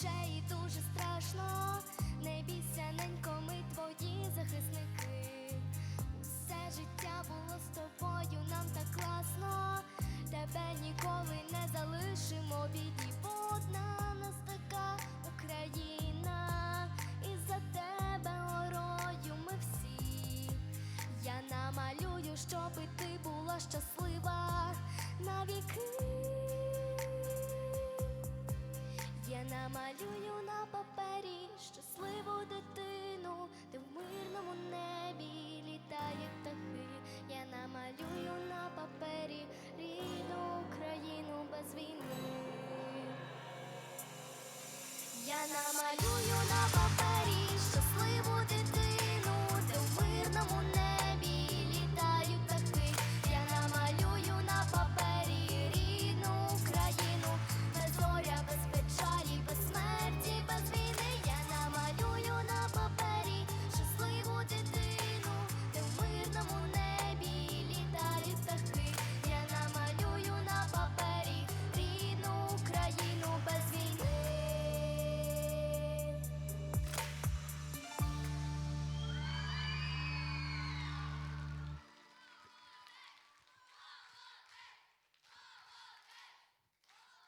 ще й дуже страшно. Не бійся, ненько, ми твої захисники. Усе життя було з тобою, нам так класно. Тебе ніколи не залишимо біді, бо одна нас така Україна, і за тебе горою ми всі. Я намалюю, щоби ти намалюю на папері щасливу дитину, де в мирному небі літають птахи. Я намалюю на папері рідну Україну без війни. Я намалюю на папері.